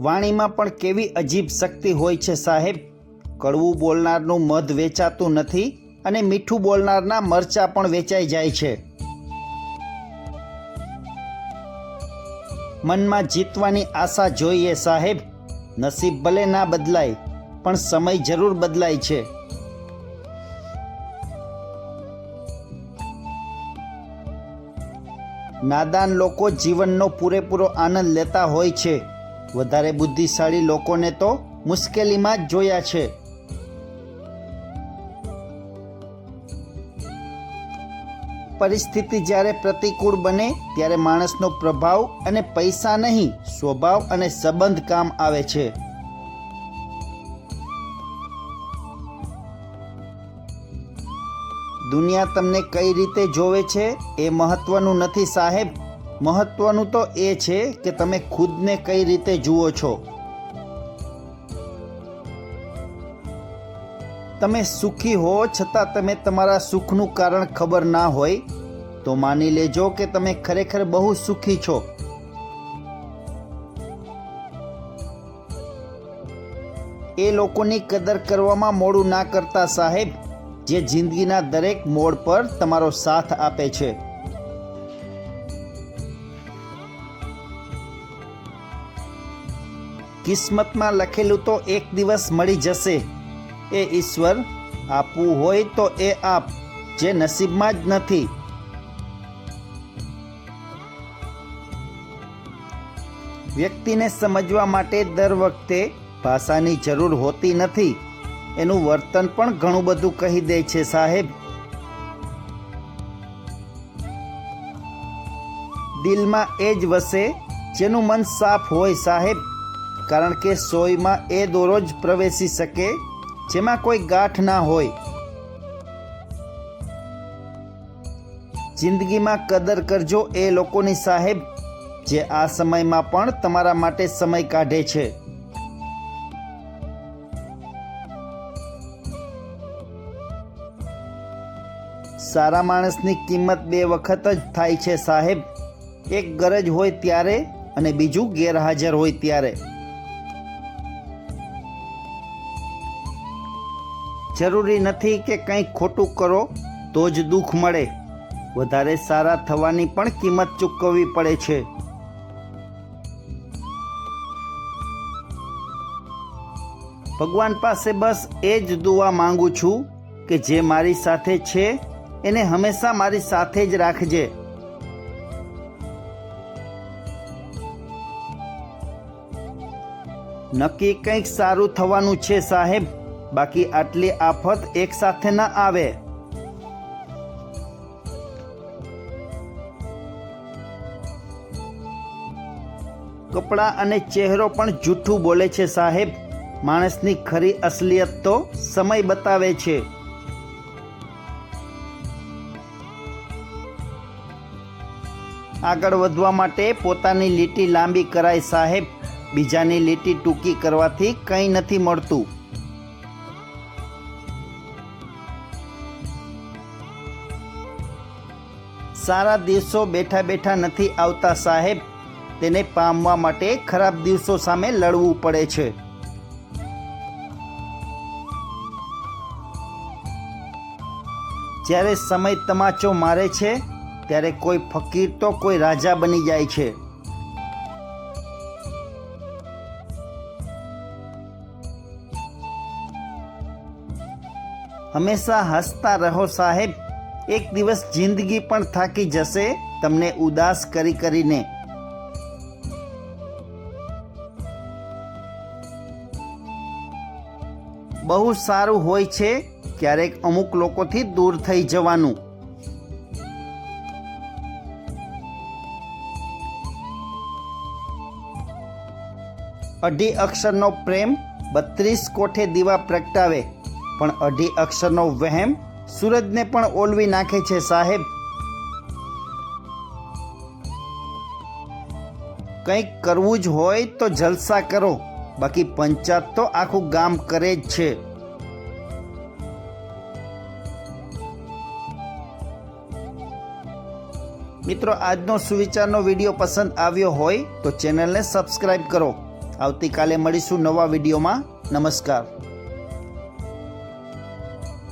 વાણીમાં પણ કેવી અજીબ શક્તિ હોય છે સાહેબ? કડવું બોલનારનું મધ વેચાતું નથી અને મીઠું બોલનારના મરચા પણ વેચાઈ જાય છે. મનમાં જીતવાની આશા જોઈએ સાહેબ. નસીબ ભલે ના બદલાય, પણ સમય જરૂર બદલાય છે. નાદાન લોકો જીવનનો પૂરેપૂરો આનંદ લેતા હોય છે. વધારે બુદ્ધિશાળી લોકોને તો મુશ્કેલીમાં જ જોયા છે. પરિસ્થિતિ જ્યારે પ્રતિકૂળ બને, ત્યારે માણસનો પ્રભાવ અને પૈસા નહીં, સ્વભાવ અને સંબંધ કામ આવે છે. દુનિયા તમને કઈ રીતે જોવે છે, એ મહત્વનું નથી સાહેબ. મહત્વનું તો એ છે કે તમે ખુદને કઈ રીતે જુઓ છો. તમે સુખી હો છતાં તમે તમારા સુખનું કારણ ખબર ના હોય, તો માની લેજો કે તમે ખરેખર બહુ સુખી છો. એ લોકોની કદર કરવામાં મોડું ના કરતા સાહેબ, જે જિંદગીના દરેક મોડ પર તમારો સાથ આપે છે. કિસ્મતમાં લખેલું તો એક દિવસ મળી જશે. એ ઈશ્વર આપવું હોય તો એ આપ, જે નસીબમાં જ નથી. વ્યક્તિને સમજવા માટે દર વખતે ભાષાની જરૂર હોતી નથી. એનું વર્તન પણ ઘણું બધું કહી દે છે સાહેબ. દિલમાં એ જ વસે જેનું મન સાફ હોય સાહેબ. કારણ કે સોયમાં એ દોરો જ પ્રવેશી શકે, જેમાં કોઈ ગાંઠ ના હોય. જિંદગીમાં કદર કરજો એ લોકોની સાહેબ, જે આ સમયમાં પણ તમારા માટે સમય કાઢે છે. સારા માણસની કિંમત બે વખત જ થાય છે સાહેબ. એક ગરજ હોય ત્યારે અને બીજું ગેરહાજર હોય ત્યારે. જરૂરી નથી કે કંઈ ખોટું કરો, તો જ દુઃખ મળે. વધારે સારા થવાની પણ કિંમત ચૂકવવી પડે છે. ભગવાન પાસે બસ એ જ દુઆ માંગુ છું કે જે મારી સાથે છે, એને હંમેશા મારી સાથે જ રાખજે. નક્કી કંઈક સારું થવાનું છે સાહેબ. બાકી આટલી આફત એક સાથે ન આવે. કપડાં અને ચહેરો પણ જૂઠું બોલે છે સાહેબ. માણસની ખરી અસલિયત તો સમય બતાવે છે. આગળ વધવા માટે પોતાની લીટી લાંબી કરાય સાહેબ. બીજાની લીટી ટૂંકી કરવાથી કંઈ નથી મળતું. સારા દિવસો બેઠા બેઠા નથી આવતા સાહેબ. તેને પામવા માટે ખરાબ દિવસો સામે લડવું પડે છે. જ્યારે સમય તમાચો મારે છે, ત્યારે કોઈ ફકીર તો કોઈ રાજા બની જાય છે. હંમેશા હસતા રહો સાહેબ. એક દિવસ જિંદગી પણ થાકી જશે, તમને ઉદાસ કરી કરીને. બહુ સારું હોય છે ક્યારેક અમુક લોકોથી દૂર થઈ જવાનું. અઢી અક્ષરનો પ્રેમ બત્રીસ કોઠે દીવા પ્રગટાવે, પણ અઢી અક્ષરનો વહેમ સૂરજને પણ ઓલવી નાખે છે સાહેબ. કંઈક કરવું જ હોય તો જલસા કરો. બાકી પંચાયત તો આખું ગામ કરે જ છે. મિત્રો, આજનો સુવિચારનો વીડિયો પસંદ આવ્યો હોય તો ચેનલને સબસ્ક્રાઈબ કરો. આવતીકાલે મળીશું નવા વિડીયોમાં. નમસ્કાર.